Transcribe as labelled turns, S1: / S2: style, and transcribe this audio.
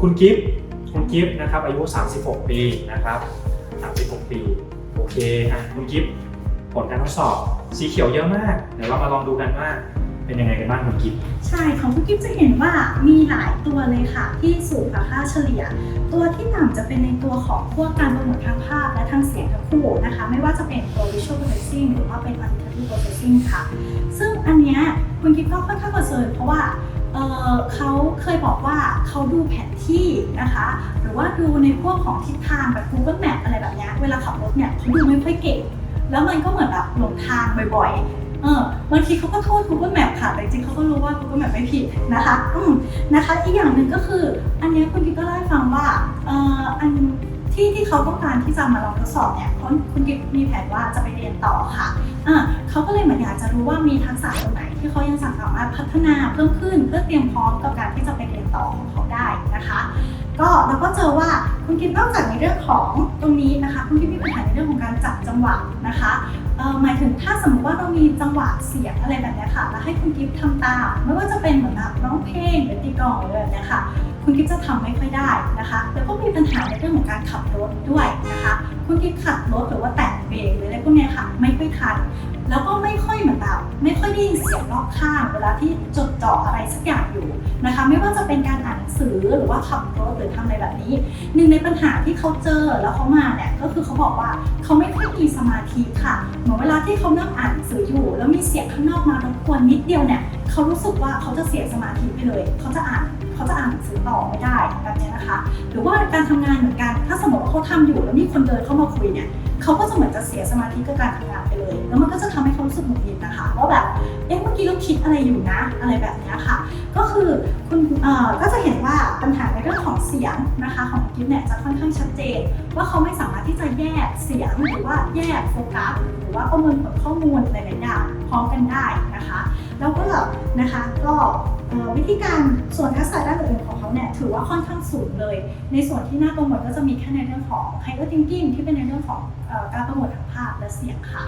S1: คุณกิฟต์คุณกิฟต์นะครับอายุ 36 ปีนะครับ36 ปีโอเคอะคุณกิฟต์ผลการทดสอบสีเขียวเยอะมาก เดี๋ยวเรามาลองดูกันว่าเป็นยังไงกันบ้างคุณกิฟต์
S2: ใช่ของคุณกิฟจะเห็นว่ามีหลายตัวเลยค่ะ ที่สูงกว่าค่าเฉลี่ย ตัวที่ต่ำจะเป็นในตัวของพวกการประมวลทางภาพและทางเสียงทั้งคู่นะคะ ไม่ว่าจะเป็นตัว visual processing หรือว่าเป็น auditory processing ค่ะ ซึ่งอันเนี้ยคุณกิฟก็ค่อนข้างคอนเซิร์นเพราะว่าเเขาเค บอกว่าเขาดูแผนที่นะคะ หรือว่าดูในพวกของทิศทางแบบ Google Map อะไรแบบนี้เวลาขับรถเนี่ยเขาดูไม่ค่อยเก่ง แล้วมันก็เหมือนแบบหลงทางบ่อยๆเออบางทีเขาก็โทษ Google Map ค่ะ แต่จริงๆเขาก็รู้ว่า Google Map ไม่ผิดนะคะอืมนะคะ อีกอย่างหนึ่งก็คือ อันนี้คุณกิ๊กก็เล่าให้ฟังว่าเอ่ออันที่ที่เขาต้องการที่จะมาลองทดสอบเนี่ยเพราะคุณกิ๊กมีแผนว่าจะไปเรียนต่อค่ะอ่า เขาก็เลยเหมือนอยากจะรู้ว่ามีทักษะตรงไหนที่เขายังสามารถพัฒนาเพิ่มขึ้นเพื่อเตรียมพร้อมกับการที่จะไปเรียนต่อของเขาได้นะคะ ก็เราก็เจอว่าคุณกิ๊กนอกจากในเรื่องของตรงนี้นะคะ คุณกิ๊กมีปัญหาในเรื่องของการจับจังหวะนะคะหมายถึงถ้าสมมติว่าเรามีจังหวะเสียงอะไรแบบนี้ค่ะ แล้วให้คุณกิฟต์ทำตาม ไม่ว่าจะเป็นเหมือนแบบร้องเพลงหรือตีกลองหรือะไรแบบนี้ค่ะ คุณกิฟต์จะทำไม่ค่อยได้นะคะ แล้วก็มีปัญหาในเรื่องของการขับรถด้วยนะคะ คุณกิฟต์ขับรถหรือว่าแตะเบรกหรืออะไรพวกนี้ค่ะ ไม่ค่อยทัน แล้วก็ไม่ค่อยเหมือนแบบไม่ค่อยได้ยินเสียงรอบข้างเวลาที่จดจ่ออะไรสักอย่างอยู่นะคะ ไม่ว่าจะเป็นการอ่านหนังสือหรือว่าขับรถหรือทำอะไรแบบนี้ หนึ่งในปัญหาที่เขาเจอแล้วเขามาเนี่ยก็คือเขาบอกว่าเขาไม่ค่อยมีสมาธิค่ะเหมือนเวลาที่เขานั่งอ่านหนังสืออยู่ แล้วมีเสียงข้างนอกมารบกวนนิดเดียวเนี่ยเขารู้สึกว่าเขาจะเสียสมาธิไปเลย เขาจะอ่านเขาจะอ่านหนังสือต่อไม่ได้แบบนี้นะคะ หรือว่าการทำงานเหมือนกันถ้าสมมติว่าเขาทำอยู่แล้วมีคนเดินเข้ามาคุยเนี่ย เขาก็จะเหมือนจะเสียสมาธิกับการทำงานไปเลย แล้วมันก็จะทำให้เขารู้สึกหงุดหงิดนะคะว่าแบบเอ๊ะเมื่อกี้เราคิดอะไรอยู่นะ อะไรแบบนี้ค่ะ ก็คือคุณเอ่อก็จะเห็นว่าปัญหาในเรื่องของเสียงนะคะ ของกิฟเนี่ยจะค่อนข้างชัดเจน ว่าเขาไม่สามารถที่จะแยกเสียงหรือว่าแยกโฟกัสหรือว่าประมวลผลข้อมูลหลายๆอย่างพร้อมกันได้นะคะ แล้วก็นะคะก็วิธีการส่วนทักษะ เขาเนี่ยถือว่าค่อนข้างสูงเลย ในส่วนที่น่ากังวลก็จะมีแค่ในเรื่องของ higher thinking ที่เป็นในเรื่องของอการประมวลทางภาพและเสียงค่ะ